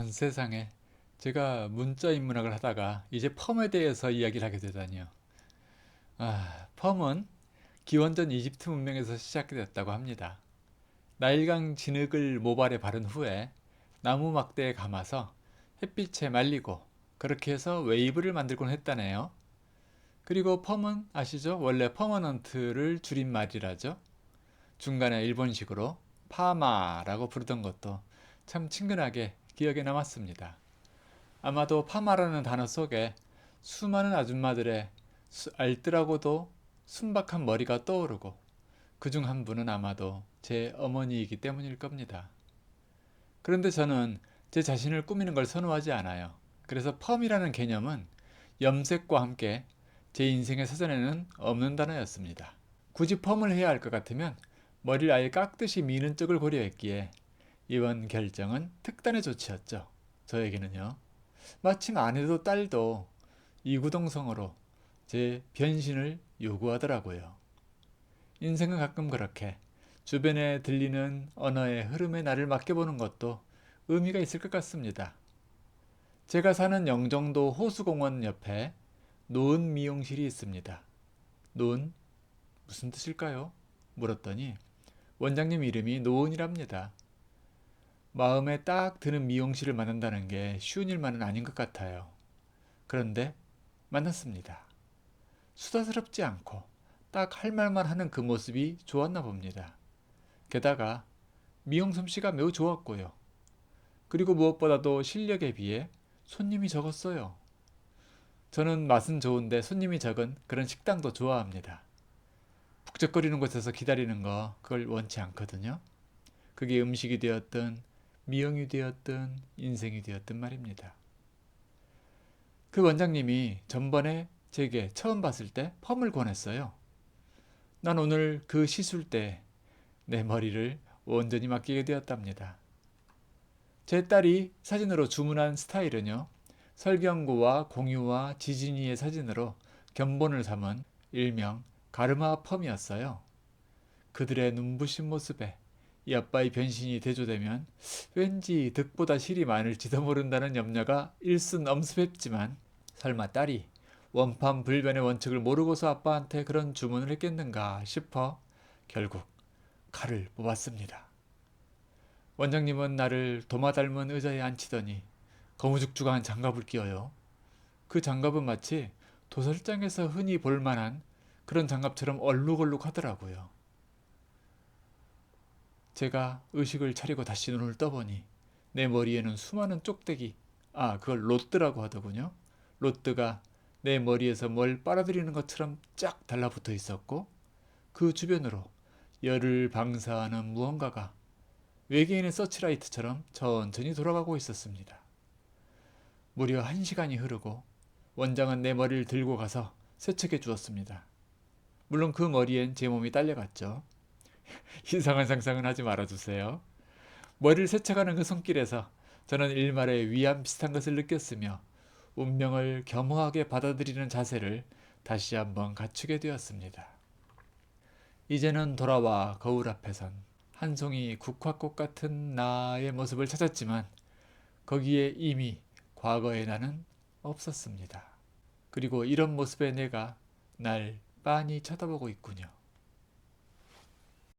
전 세상에 제가 문자 인문학을 하다가 이제 펌에 대해서 이야기를 하게 되다니요. 아, 펌은 기원전 이집트 문명에서 시작됐다고 합니다. 나일강 진흙을 모발에 바른 후에 나무 막대에 감아서 햇빛에 말리고 그렇게 해서 웨이브를 만들곤 했다네요. 그리고 펌은 아시죠? 원래 퍼머넌트를 줄임말이라죠. 중간에 일본식으로 파마라고 부르던 것도 참 친근하게 기억에 남았습니다. 아마도 파마라는 단어 속에 수많은 아줌마들의 수- 알뜰하고도 순박한 머리가 떠오르고 그 중 한 분은 아마도 제 어머니이기 때문일 겁니다. 그런데 저는 제 자신을 꾸미는 걸 선호하지 않아요. 그래서 펌이라는 개념은 염색과 함께 제 인생의 사전에는 없는 단어였습니다. 굳이 펌을 해야 할 것 같으면 머리를 아예 깎듯이 미는 쪽을 고려했기에 이번 결정은 특단의 조치였죠. 저에게는요. 마침 아내도 딸도 이구동성으로 제 변신을 요구하더라고요. 인생은 가끔 그렇게 주변에 들리는 언어의 흐름에 나를 맡겨보는 것도 의미가 있을 것 같습니다. 제가 사는 영종도 호수공원 옆에 노은 미용실이 있습니다. 노은 무슨 뜻일까요? 물었더니 원장님 이름이 노은이랍니다. 마음에 딱 드는 미용실을 만난다는 게 쉬운 일만은 아닌 것 같아요. 그런데 만났습니다. 수다스럽지 않고 딱 할 말만 하는 그 모습이 좋았나 봅니다. 게다가 미용 솜씨가 매우 좋았고요. 그리고 무엇보다도 실력에 비해 손님이 적었어요. 저는 맛은 좋은데 손님이 적은 그런 식당도 좋아합니다. 북적거리는 곳에서 기다리는 거 그걸 원치 않거든요. 그게 음식이 되었든 미용이 되었든 인생이 되었든 말입니다. 그 원장님이 전번에 제게 처음 봤을 때 펌을 권했어요. 난 오늘 그 시술 때 내 머리를 온전히 맡기게 되었답니다. 제 딸이 사진으로 주문한 스타일은요. 설경구와 공유와 지진이의 사진으로 견본을 삼은 일명 가르마 펌이었어요. 그들의 눈부신 모습에 이 아빠의 변신이 대조되면 왠지 득보다 실이 많을지도 모른다는 염려가 일순 엄습했지만 설마 딸이 원판 불변의 원칙을 모르고서 아빠한테 그런 주문을 했겠는가 싶어 결국 칼을 뽑았습니다. 원장님은 나를 도마 닮은 의자에 앉히더니 거무죽죽한 장갑을 끼워요. 그 장갑은 마치 도설장에서 흔히 볼 만한 그런 장갑처럼 얼룩얼룩하더라고요. 제가 의식을 차리고 다시 눈을 떠보니 내 머리에는 수많은 쪽대기, 아, 그걸 로뜨라고 하더군요. 로뜨가 내 머리에서 뭘 빨아들이는 것처럼 쫙 달라붙어 있었고 그 주변으로 열을 방사하는 무언가가 외계인의 서치라이트처럼 천천히 돌아가고 있었습니다. 무려 한 시간이 흐르고 원장은 내 머리를 들고 가서 세척해 주었습니다. 물론 그 머리엔 제 몸이 딸려갔죠. 이상한 상상은 하지 말아주세요. 머리를 세척하는 그 손길에서 저는 일말의 위암 비슷한 것을 느꼈으며 운명을 겸허하게 받아들이는 자세를 다시 한번 갖추게 되었습니다. 이제는 돌아와 거울 앞에선 한 송이 국화꽃 같은 나의 모습을 찾았지만 거기에 이미 과거의 나는 없었습니다. 그리고 이런 모습의 내가 날 빤히 쳐다보고 있군요.